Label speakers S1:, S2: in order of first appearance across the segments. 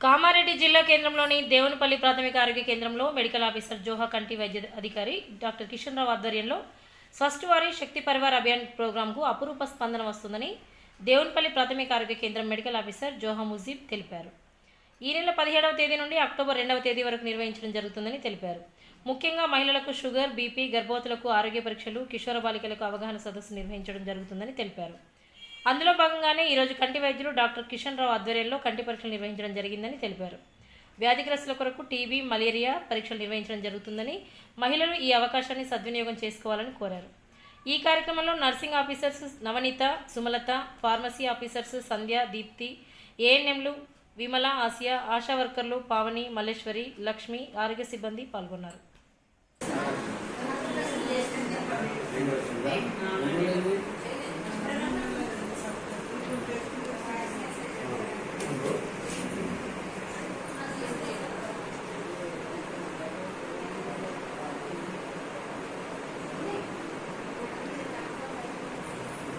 S1: కామారెడ్డి జిల్లా కేంద్రంలోని దేవునిపల్లి ప్రాథమిక ఆరోగ్య కేంద్రంలో మెడికల్ ఆఫీసర్ జోహా కంటి వైద్య అధికారి డాక్టర్ కిషన్ రావు ఆధ్వర్యంలో ఫస్ట్ వారి శక్తి పరివార్ అభియాన్ ప్రోగ్రాంకు అపురూప స్పందన వస్తుందని దేవునిపల్లి ప్రాథమిక ఆరోగ్య కేంద్రం మెడికల్ ఆఫీసర్ జోహా ముజీబ్ తెలిపారు. ఈ నెల పదిహేడవ తేదీ నుండి అక్టోబర్ రెండవ తేదీ వరకు నిర్వహించడం జరుగుతుందని తెలిపారు. ముఖ్యంగా మహిళలకు షుగర్ బీపీ గర్భవతులకు ఆరోగ్య పరీక్షలు కిషోర బాలికలకు అవగాహన సదస్సు నిర్వహించడం జరుగుతుందని తెలిపారు. అందులో భాగంగానే ఈరోజు కంటి వైద్యులు డాక్టర్ కిషన్ రావు ఆధ్వర్యంలో కంటి పరీక్షలు నిర్వహించడం జరిగిందని తెలిపారు. వ్యాధిగ్రస్తుల కొరకు టీబీ మలేరియా పరీక్షలు నిర్వహించడం జరుగుతుందని మహిళలు ఈ అవకాశాన్ని సద్వినియోగం చేసుకోవాలని కోరారు. ఈ కార్యక్రమంలో nursing officers Navaneetha Sumalatha pharmacy officers Sandhya Deepthi ఏఎన్ఎంలు విమల ఆసియా ఆశా వర్కర్లు పావని మల్లేశ్వరి లక్ష్మి ఆరోగ్య సిబ్బంది పాల్గొన్నారు.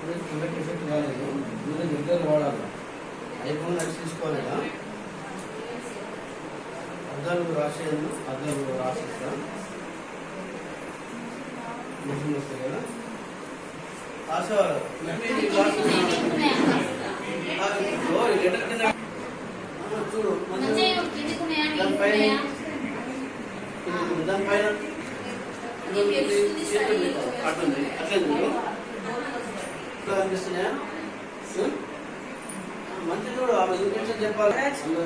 S2: ఇప్పుడు కిందకి ఎఫెక్ట్ కాలేదు మీరు రెగ్యులర్ వాడాలి కదా అద్దాలు రాసేయను అద్దాలు రాసిస్తా. మిషన్ వస్తాయి కదా. రాసేవారు చూడు దానిపైన దానిపైన అట్లుంది అట్లేదు ఇట్లా అనిపిస్తున్నాయా మంచి చూడు ఆ ఇంకొంచెం చెప్పాలి. కనిపిస్తుందా?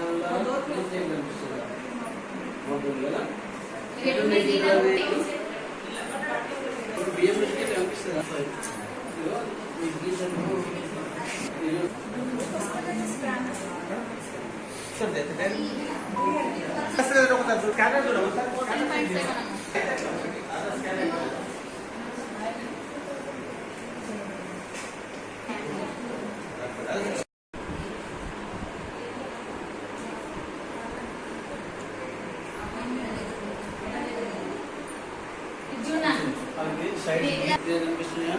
S2: సైడ్ క్లియర్ కనిపిస్తున్నాయా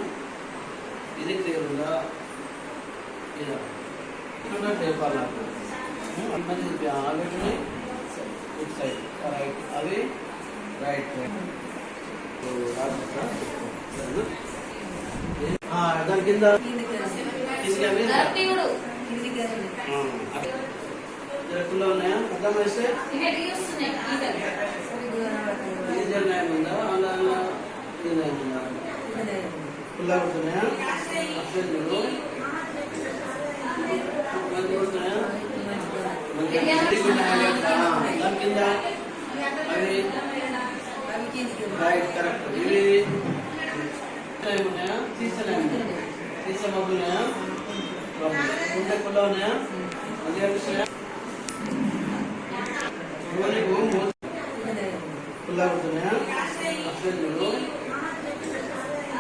S2: ఇది క్లియర్ ఉందా? ఇదా ఇక్కడ లేపాలి ఇటు సైడ్ రైట్ అవి రైట్ దాని కింద జరగకుండా ఉన్నాయా? అర్థం వేస్తే డీజిల్ నయం ఉందా? అలా అలా. ఇది నయం ఉందా ఫుల్ అవుతున్నాయా అట్లే చూడు మంచి వస్తున్నాయా దాని కింద అవి రైట్ కరెక్ట్ ఇవి నయం ఉన్నాయా తీసే తీసే మబ్బులు ఉన్నాయా గుండె ఫుల్ ఉన్నాయా అది కనిపిస్తున్నాయా నీకు మూడు ఫుల్ అవుతున్నాయా అట్లే చూడు మంచి వస్తున్నాయా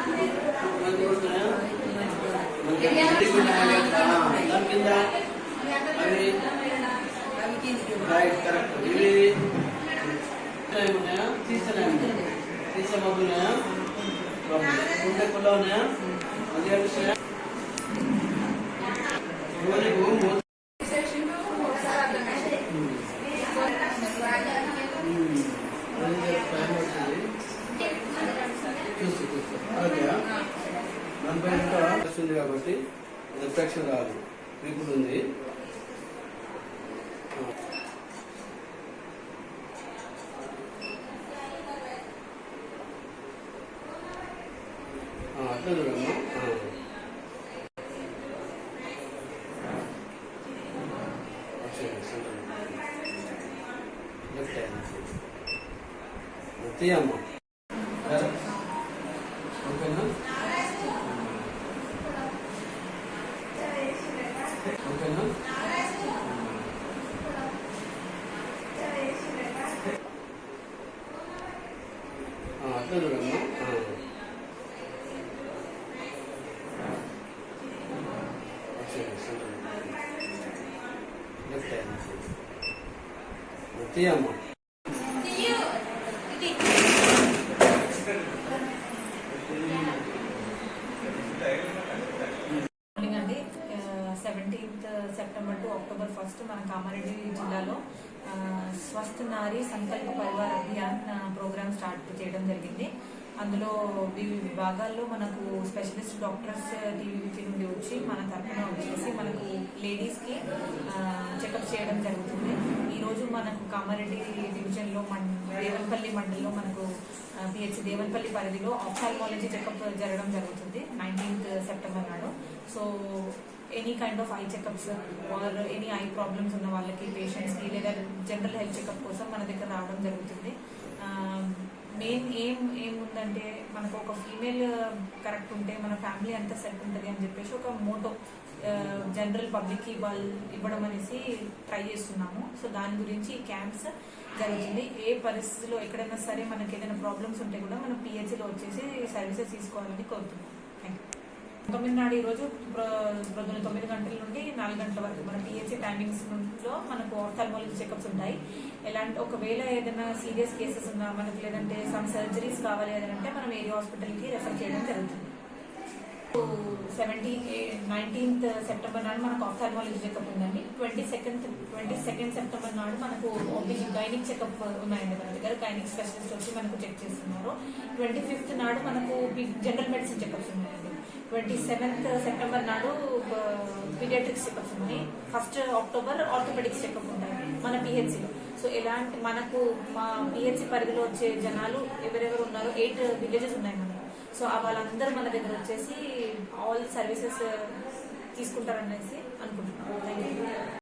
S2: దాని కింద అవి రైట్ కరెక్ట్ ఇవి నయం ఉన్నాయా తీసే తీసే మబ్బులు ఉన్నాయా గుండె ఫుల్ ఉన్నాయా అది కనిపిస్తున్నాయా నీకు దానిపై వస్తుంది కాబట్టి ఇన్ఫెక్షన్ రాదు. ఇప్పుడు ఉంది. అమ్మా అట్లా చూడమ్మా. లెఫ్ట్ తీయమ్మా
S3: మార్నింగ్ అండి seventeenth September to October first మన కామారెడ్డి జిల్లాలో స్వస్థ నారీ సంకల్ప పరివార్ అభియాన్ ప్రోగ్రామ్ స్టార్ట్ చేయడం జరిగింది. అందులో వివిధ విభాగాల్లో మనకు స్పెషలిస్ట్ డాక్టర్స్ టీవీపీ నుండి వచ్చి మన తరఫున వచ్చేసి మనకు లేడీస్కి చెకప్ చేయడం జరుగుతుంది. ఈరోజు మనకు కామారెడ్డి డివిజన్లో మం దేవన్పల్లి మండలిలో మనకు పిహెచ్ దేవన్పల్లి పరిధిలో ఆఫ్థాల్మాలజీ చెకప్ జరగడం జరుగుతుంది నైన్టీన్త్ సెప్టెంబర్ నాడు. So any kind of eye checkups or any eye problems ఉన్న వాళ్ళకి పేషెంట్స్కి లేదా జనరల్ హెల్త్ చెకప్ కోసం మన దగ్గర రావడం జరుగుతుంది. మెయిన్ ఏం ఏముందంటే మనకు ఒక ఫీమేల్ కరెక్ట్ ఉంటే మన ఫ్యామిలీ అంతా సెట్ ఉంటుంది అని చెప్పేసి ఒక మోటో జనరల్ పబ్లిక్ ఇవ్వాలి ఇవ్వడం అనేసి ట్రై చేస్తున్నాము. సో దాని గురించి ఈ క్యాంప్స్ జరుగుతుంది. ఏ పరిస్థితిలో ఎక్కడైనా సరే మనకి ఏదైనా ప్రాబ్లమ్స్ ఉంటే కూడా మనం పిహెచ్లో వచ్చేసి సర్వీసెస్ తీసుకోవాలని కోరుతున్నాం తొమ్మిది నాడు ఈరోజు రోజు ప్రొద్దున తొమ్మిది గంటల నుండి నాలుగు గంటల వరకు మన పిహెచ్సి టైమింగ్స్లో మనకు ఆర్థాల్మాలజీ చెకప్స్ ఉంటాయి. ఎలాంటి ఒకవేళ ఏదైనా సీరియస్ కేసెస్ ఉన్నా మనకు లేదంటే సమ్ సర్జరీస్ కావాలి అని అంటే మనం ఏరియా హాస్పిటల్కి రెఫర్ చేయడం జరుగుతుంది. సెవెంటీ నైన్టీన్త్ సెప్టెంబర్ నాడు మనకు ఆఫ్థాల్మాలజీ చెకప్ ఉందండి. Twenty second twenty second September నాడు మనకు ఓపీజీ గైనిక్ చెకప్ ఉన్నాయండి మన దగ్గర. గైనిక్ స్పెషలిస్ట్ వచ్చి మనకు చెక్ చేస్తున్నారు. ట్వంటీ ఫిఫ్త్ నాడు మనకు జనరల్ మెడిసిన్ చెకప్స్ ఉన్నాయండి. ట్వంటీ సెవెంత్ సెప్టెంబర్ నాడు పీడియాట్రిక్స్ చెకప్స్ ఉన్నాయి. ఫస్ట్ అక్టోబర్ ఆర్థోపెడిక్స్ చెకప్ ఉంటాయి మన పిహెచ్సిలో సో ఎలాంటి మనకు మా పిహెచ్సి పరిధిలో వచ్చే జనాలు ఎవరెవరు ఉన్నారో ఎయిట్ విలేజెస్ ఉన్నాయి మనకు సో వాళ్ళందరూ మన దగ్గర వచ్చేసి ఆల్ సర్వీసెస్ తీసుకుంటారనేసి అనుకుంటున్నాను థ్యాంక్ యూ